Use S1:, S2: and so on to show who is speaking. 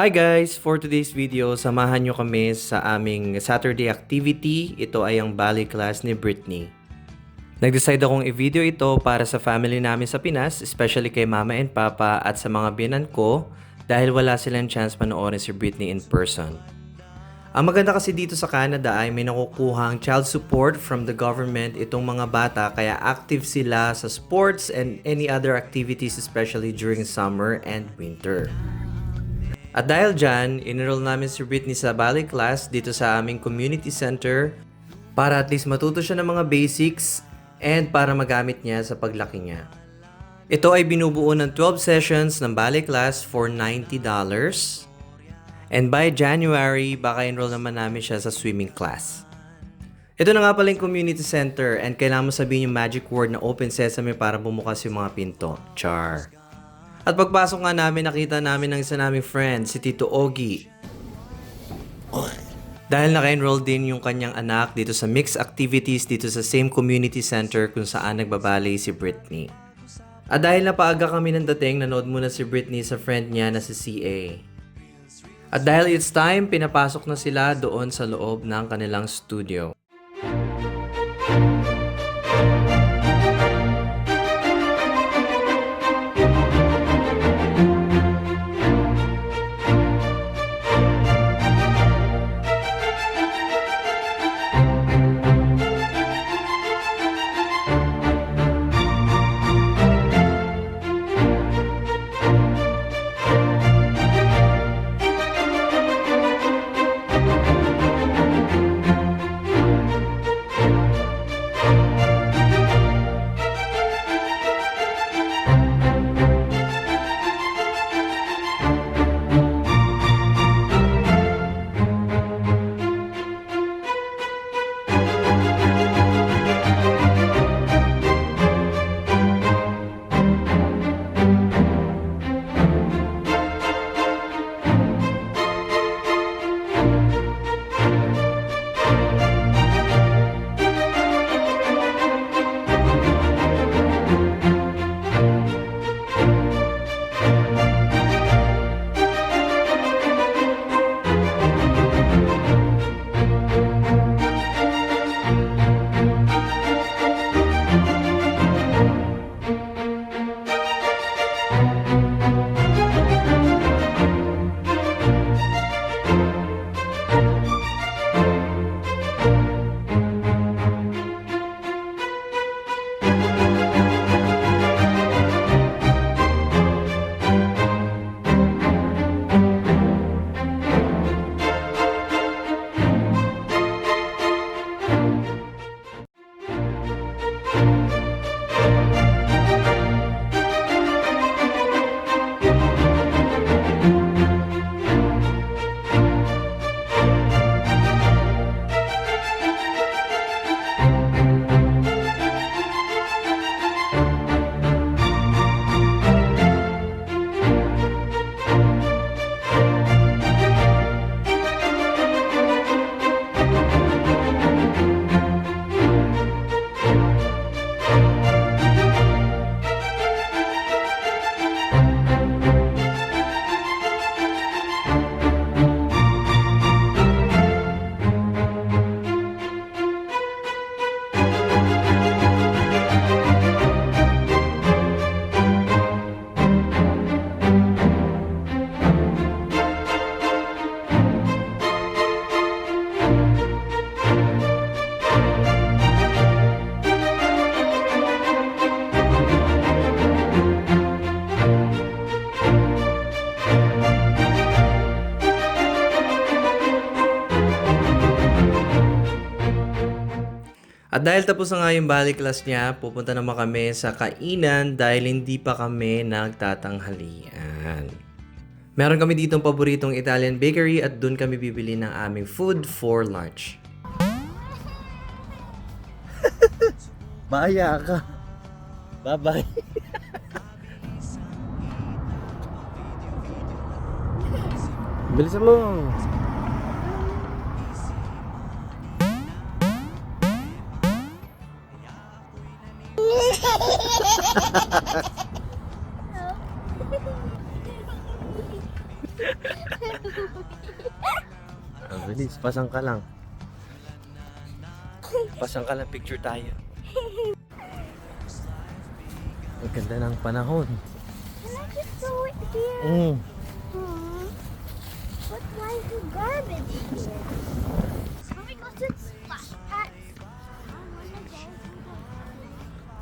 S1: Hi guys! For today's video, samahan nyo kami sa aming Saturday activity. Ito ay ang ballet class ni Britney. Nag-decide akong i-video ito para sa family namin sa Pinas, especially kay mama and papa at sa mga binan ko dahil wala silang chance panoorin si Britney in person. Ang maganda kasi dito sa Canada ay may nakukuhang child support from the government itong mga bata kaya active sila sa sports and any other activities especially during summer and winter. At dahil dyan, enroll namin si Britney sa ballet class dito sa aming community center para at least matuto siya ng mga basics and para magamit niya sa paglaki niya. Ito ay binubuo ng 12 sessions ng ballet class for $90. And by January, baka enroll naman namin siya sa swimming class. Ito na nga pala yung community center and kailangan mo sabihin yung magic word na open sesame para bumukas yung mga pinto. Char. At pagpasok nga namin, nakita namin ng isa naming friend, si Tito Ogie. Dahil naka-enroll din yung kanyang anak dito sa mixed activities dito sa same community center kung saan nagbabalay si Britney. At dahil napaaga kami ng dating, nanood muna si Britney sa friend niya na si CA. At dahil it's time, pinapasok na sila doon sa loob ng kanilang studio. At dahil tapos na nga yung balik class niya, pupunta naman kami sa kainan dahil hindi pa kami nagtatanghalian. Meron kami ditong paboritong Italian bakery at doon kami bibili ng aming food for lunch.
S2: Maya ka. Bye-bye. Bilisan mo.
S1: Ang bilis, pasang ka lang. Pasang ka lang, picture tayo. Ang ganda ng panahon.
S3: Can I just throw it here?
S1: Mm.
S3: Aw. But why is the garbage here? Oh my gosh, it's